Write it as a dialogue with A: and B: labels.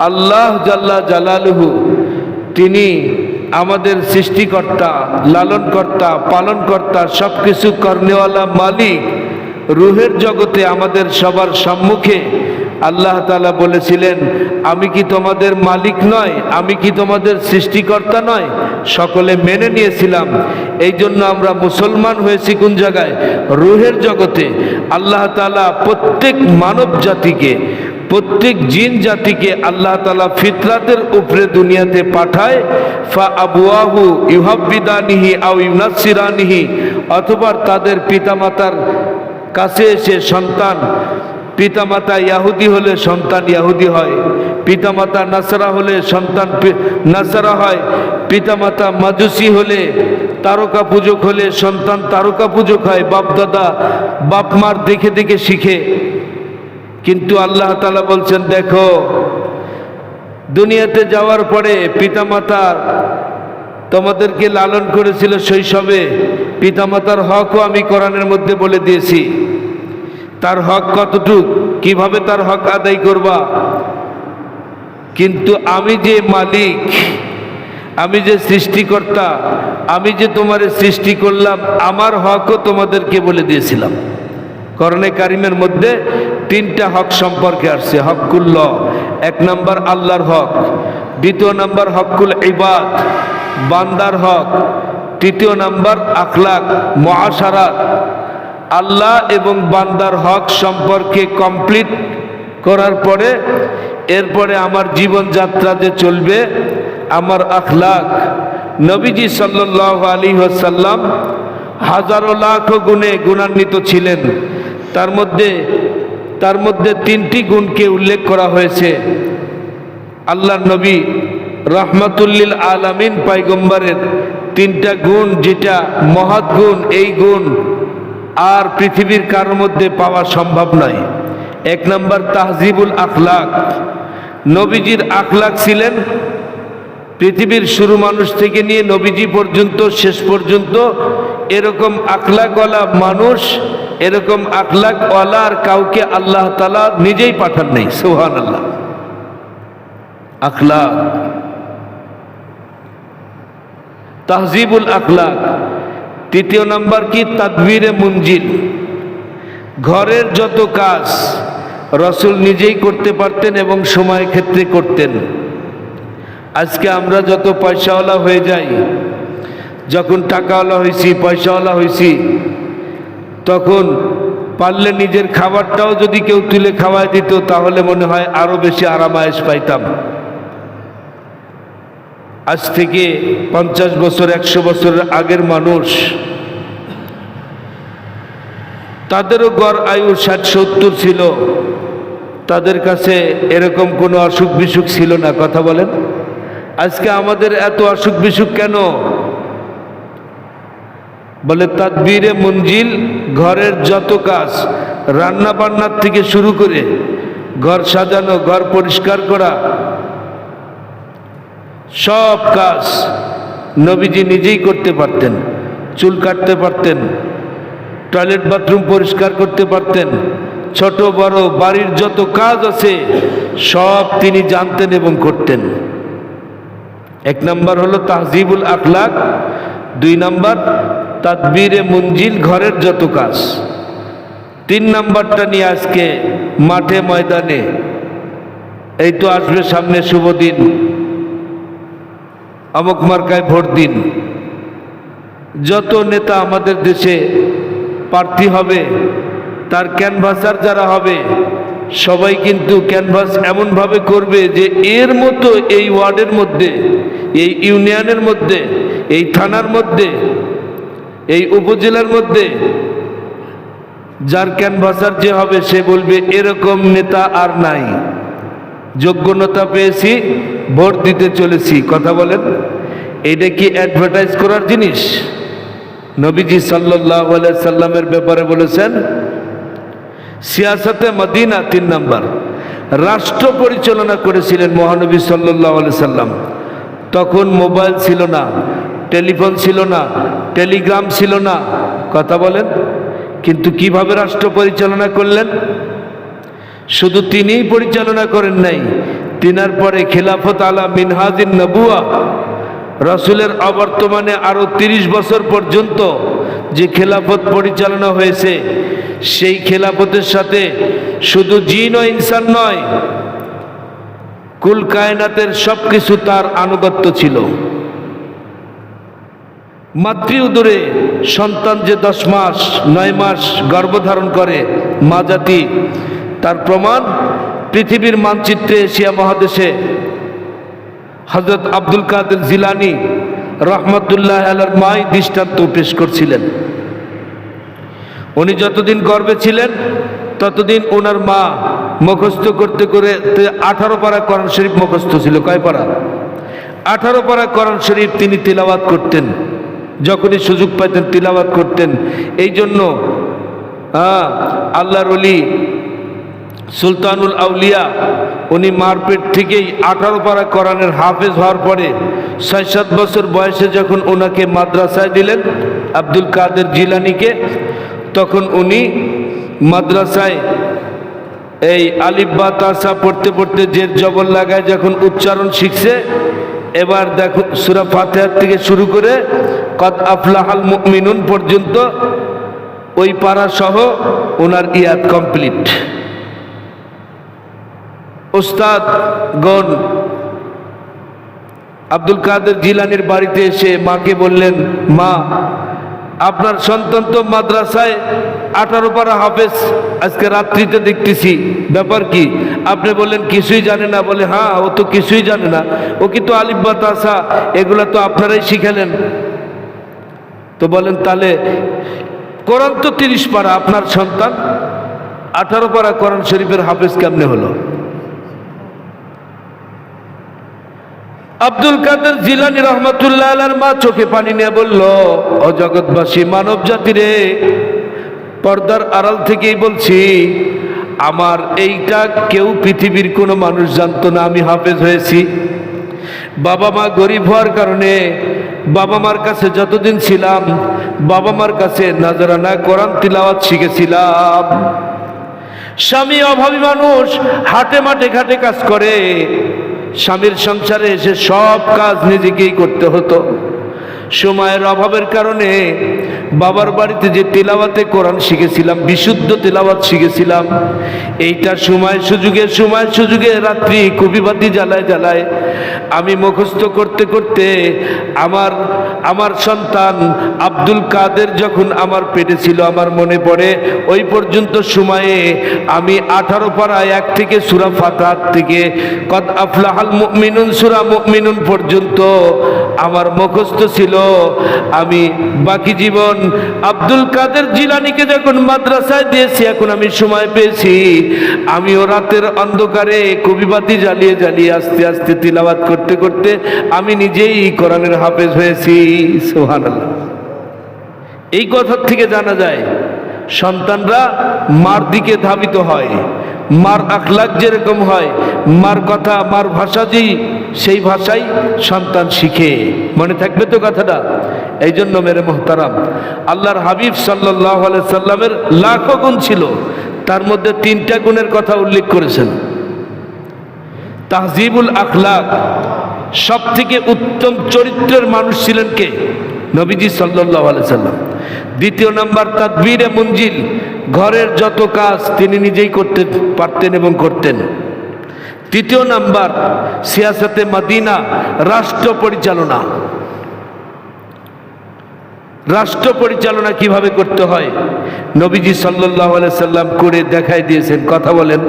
A: আল্লাহ জাল্লা জালালুহু, তিনি আমাদের সৃষ্টিকর্তা, লালনকর্তা, পালনকর্তা সব কিছু কর্নেওয়ালা মালিক, রুহের জগতে আমাদের সবার সম্মুখে আল্লাহ তালা বলেছিলেন, আমি কি তোমাদের মালিক নয়? আমি কি তোমাদের সৃষ্টিকর্তা নয়? সকলে মেনে নিয়েছিলাম। এই জন্য আমরা মুসলমান হয়েছি কোন জায়গায়? রুহের জগতে। আল্লাহ তালা প্রত্যেক মানব জাতিকে প্রত্যেক জিন জাতিকে আল্লাহ তালা ফিতরাতের উপরে দুনিয়াতে পাঠায় ফা আবুয়াহু ইউহাবিদানিহি আউ ইউনাসিরানিহি অথবা তাদের পিতামাতার কাছে এসে সন্তান, পিতামাতা ইয়াহুদি হলে সন্তান ইয়াহুদি হয়, পিতামাতা নাসারা হলে সন্তান নাসারা হয়, পিতামাতা মাজুসি হলে তারকা পূজক হলে সন্তান তারকা পূজক হয়, বাপদাদা বাপ মার দেখে দেখে শিখে। কিন্তু আল্লাহ তালা বলছেন, দেখো, দুনিয়াতে যাওয়ার পরে পিতামাতা তোমাদেরকে লালন করেছিল শৈশবে। পিতামাতার হকও আমি কোরআনের মধ্যে বলে দিয়েছি। তার হক কতটুক? কীভাবে তার হক আদায় করবা? কিন্তু আমি যে মালিক, আমি যে সৃষ্টিকর্তা, আমি যে তোমার সৃষ্টি করলাম, আমার হকও তোমাদেরকে বলে দিয়েছিলাম। করণে কারিমের মধ্যে তিনটা হক সম্পর্কে আসছে হকুল্ল এক নম্বর আল্লাহর হক, দ্বিতীয় নম্বর হকুল ইবাদ, বান্দার হক, তৃতীয় নম্বর আখলাক মহাসারাত আল্লাহ এবং বান্দার হক সম্পর্কে কমপ্লিট করার পরে, এরপরে আমার জীবনযাত্রা যে চলবে, আমার আখলাক, নবীজি সাল্লাহ আলী সাল্লাম হাজারো লাখ গুণে গুণান্বিত ছিলেন। তার মধ্যে তার মধ্যে তিনটি গুণকে উল্লেখ করা হয়েছে। আল্লাহ নবী রহমাতুল্লিল আলামিন পাইগম্বরের তিনটা গুণ, যেটা মহৎ গুণ, এই গুণ আর পৃথিবীর কারোর মধ্যে পাওয়া সম্ভব নয়। এক নম্বর, তাহজিবুল আখলাক। নবীজির আখলাক ছিলেন পৃথিবীর শুরু মানুষ থেকে নিয়ে নবীজি পর্যন্ত, শেষ পর্যন্ত এরকম আখলাকওয়ালা মানুষ এরকম আখলাকওয়ালা আর কাউকে আল্লাহ তালা নিজেই পাঠান নাই সোহান আল্লাহ আখলাক। তাহজিবুল আখলাক। তৃতীয় নাম্বার কি? তাদবিরে মুঞ্জিল ঘরের যত কাজ রসুল নিজেই করতে পারতেন এবং সময় ক্ষেত্রে করতেন। আজকে আমরা যত পয়সাওয়ালা হয়ে যাই, যখন টাকাওয়ালা হয়েছি পয়সাওয়ালা হয়েছি তখন পারলে নিজের খাবারটাও যদি কেউ তুলে খাওয়াই দিত, তাহলে মনে হয় আরও বেশি আরামায়েশ পাইতাম। আজ থেকে পঞ্চাশ বছর, একশো বছরের আগের মানুষ, তাদেরও গড় আয়ু ষাট, সত্তর ছিল। তাদের কাছে এরকম কোনো অসুখ বিসুখ ছিল না, কথা বলেন। আজকে আমাদের এত অসুখ বিসুখ কেন? বলে, তাদবিরে মঞ্জিল ঘরের যত কাজ রান্না বান্নার থেকে শুরু করে ঘর সাজানো, ঘর পরিষ্কার করা, সব কাজ নবীজি নিজেই করতে পারতেন। চুল কাটতে পারতেন, টয়লেট বাথরুম পরিষ্কার করতে পারতেন, ছোট, বড়, বাড়ির যত কাজ আছে, সব তিনি জানতেন এবং করতেন। এক নম্বর হলো তাহজিবুল আখলাক, দুই নম্বর তাদবিরে মঞ্জিল ঘরের যত কাজ। তিন নাম্বারটা নিয়ে আজকে মাঠে ময়দানে, এই তো আসবে সামনে শুভ দিন। অমুক মার্কায় ভোট দিন। যত নেতা আমাদের দেশে প্রার্থী হবে, তার ক্যানভাসার যারা হবে, সবাই কিন্তু ক্যানভাস এমনভাবে করবে যে এর মতো এই ওয়ার্ডের মধ্যে, এই ইউনিয়নের মধ্যে, এই থানার মধ্যে এই উপজেলার মধ্যে যার ক্যানভাসার যে হবে, সে বলবে, এরকম নেতা আর নাই। যোগ্যতা পেয়েছি, ভোট দিতে চলেছি। কথা বলেন। এটা কি অ্যাডভার্টাইজ করার জিনিস? নবীজি সাল্লাহ সাল্লামের ব্যাপারে বলেছেন, সিয়াসতে মদিনা তিন নম্বর। রাষ্ট্র পরিচালনা করেছিলেন মহানবী সাল্লাহ সাল্লাম। তখন মোবাইল ছিল না। টেলিফোন ছিল না, টেলিগ্রাম ছিল না, কথা বলেন। কিন্তু কীভাবে রাষ্ট্র পরিচালনা করলেন? শুধু তিনিই পরিচালনা করেন নাই, তিনার পরে খিলাফত আলা মিনহাজিন নবুয়া, রসুলের অবর্তমানে আরও তিরিশ বছর পর্যন্ত যে খেলাফত পরিচালনা হয়েছে, সেই খেলাফতের সাথে শুধু জিন ও ইনসান নয়, কুল কায়নাতের সব কিছু তার আনুগত্য ছিল। মাতৃ উদরে সন্তান যে দশ মাস, নয় মাস গর্ভধারণ করে মা জাতি, তার প্রমাণ পৃথিবীর মানচিত্রে এশিয়া মহাদেশে হজরত আব্দুল কাদের জিলানি রহমতুল্লাহ আলার মাই দৃষ্টান্ত পেশ করছিলেন। উনি যতদিন গর্বে ছিলেন, ততদিন ওনার মা মুখস্থ করতে করে আঠারো পারা কোরআন শরীফ মুখস্থ ছিল। কয় পারা? আঠারো পারা কোরআন শরীফ তিনি তিলাওয়াত করতেন। যখনই সুযোগ পাইতেন, তিলাওয়াত করতেন। এই জন্য হ্যাঁ আল্লাহর অলি সুলতানুল আউলিয়া, উনি মারপেট থেকেই আঠারো পারা কোরআনের হাফেজ হওয়ার পরে ছয় সাত বছর বয়সে যখন ওনাকে মাদ্রাসায় দিলেন, আব্দুল কাদের জিলানিকে, তখন উনি মাদ্রাসায় এই আলিব্বা তাসা পড়তে পড়তে যে জবর লাগায় যখন উচ্চারণ শিখছে এবার দেখো, সুরা ফাতেহার থেকে শুরু করে কত আফলাহাল মিনুন পর্যন্ত ওই পাড়া সহ ওনার ইয়াদ কমপ্লিট। ওস্তাদ গণ আব্দুল কাদের জিলানির বাড়িতে এসে মাকে বললেন, মা আপনার সন্তান তো মাদ্রাসায় আঠারো পারা হাফেজ, আজকে রাত্রিতে দেখতেছি। ব্যাপার কি? আপনি বললেন, কিছুই জানে না। বলে হ্যাঁ ও তো কিছুই জানে না। ও কিন্তু আলিফ বাতাসা এগুলা তো আপনারাই শিখালেন। তো বলেন, তাহলে কোরআন তো তিরিশ পারা, আপনার সন্তান আঠারো পারা কোরআন শরীফের হাফেজ কেমনে হলো? আব্দুল কাদের জিলানি রহমতুল্লাহ মা চোখে পানি নিয়ে বলল, ও জগৎবাসী, মানব জাতিরে পর্দার আড়াল থেকেই বলছি, আমার এইটা কেউ পৃথিবীর কোনো মানুষ জানতো না আমি হাফেজ হয়েছি। বাবা মা গরিব হওয়ার কারণে বাবা মার কাছে যতদিন ছিলাম, বাবা মার কাছে নাজারানা কোরআন তিলাওয়াত শিখেছিলাম। স্বামী অভাবী মানুষ হাটে মাঠে ঘাটে কাজ করে স্বামীর সংসারে এসে সব কাজ নিজেকেই করতে হতো। সময়ের অভাবের কারণে বাবার বাড়িতে যে তেলাওয়াতে কোরআন শিখেছিলাম, বিশুদ্ধ তেলাওয়াত শিখেছিলাম, এইটা সময় সুযোগে সময় সুযোগে রাত্রি কবিবাতি জ্বালায় জ্বালায় আমি মুখস্থ করতে করতে আমার আমার সন্তান আব্দুল কাদের যখন আমার পেটে ছিল, আমার মনে পড়ে, ওই পর্যন্ত সময়ে আমি আঠারো পাড়ায় এক থেকে সুরা ফাতার থেকে কদ আফলাহাল মিনুন সুরা মুমিনুন পর্যন্ত আমার মুখস্থ ছিল। আমি বাকি জীবন আব্দুল কাদের জিলানিকে যখন মাদ্রাসায় দিয়েছি, এখন আমি সময় পেয়েছি। আমিও রাতের অন্ধকারে কবিবাতি জ্বালিয়ে জ্বালিয়ে আস্তে আস্তে তিলাবাত করতে করতে আমি নিজেই কোরআনের হাফেজ হয়েছি। সোহান এই কথার থেকে জানা যায়, সন্তানরা মার দিকে ধাবিত হয়, মার আখলাক যেরকম হয়, মার কথা, মার ভাষা যেই, সেই ভাষাই সন্তান শিখে। মনে থাকবে তো কথাটা? এই জন্য মেরে মোহতারাম, আল্লাহর হাবিব সাল্লাহ সাল্লামের লাখো গুণ ছিল, তার মধ্যে তিনটা গুণের কথা উল্লেখ করেছেন। তাহজিবুল আখলাক সব থেকে উত্তম চরিত্রের মানুষ ছিলেন কে? নবীজি সাল্লাহ সাল্লাম। দ্বিতীয় নাম্বার তাদবিরে মঞ্জিল। ঘরের যত কাজ তিনি নিজেই করতে পারতেন এবং করতেন। তৃতীয় নাম্বার, সিয়াসতে মাদিনা, রাষ্ট্র পরিচালনা। রাষ্ট্র পরিচালনা কীভাবে করতে হয়? নবীজি সাল্লাহ সাল্লাম করে দেখাই দিয়েছেন। কথা বলেন।